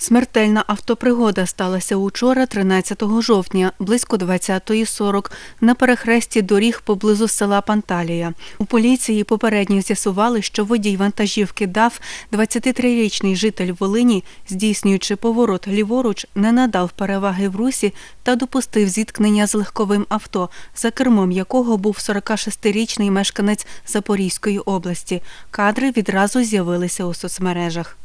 Смертельна автопригода сталася учора, 13 жовтня, близько 20.40, на перехресті доріг поблизу села Панталія. У поліції попередньо з'ясували, що водій вантажівки ДАФ, 23-річний житель Волині, здійснюючи поворот ліворуч, не надав переваги в русі та допустив зіткнення з легковим авто, за кермом якого був 46-річний мешканець Запорізької області. Кадри відразу з'явилися у соцмережах.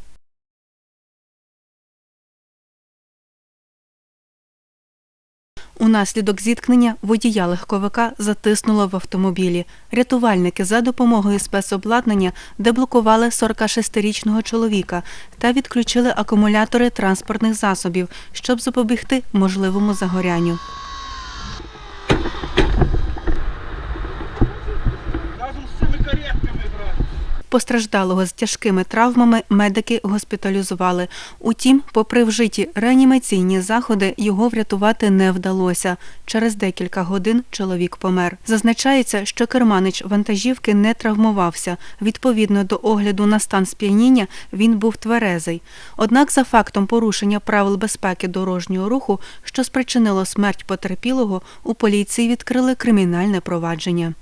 Унаслідок зіткнення водія легковика затиснуло в автомобілі. Рятувальники за допомогою спецобладнання деблокували 46-річного чоловіка та відключили акумулятори транспортних засобів, щоб запобігти можливому загорянню. Разом з цими каретками, брат. Постраждалого з тяжкими травмами медики госпіталізували. Утім, попри вжиті реанімаційні заходи, його врятувати не вдалося. Через декілька годин чоловік помер. Зазначається, що керманич вантажівки не травмувався. Відповідно до огляду на стан сп'яніння, він був тверезий. Однак, за фактом порушення правил безпеки дорожнього руху, що спричинило смерть потерпілого, у поліції відкрили кримінальне провадження.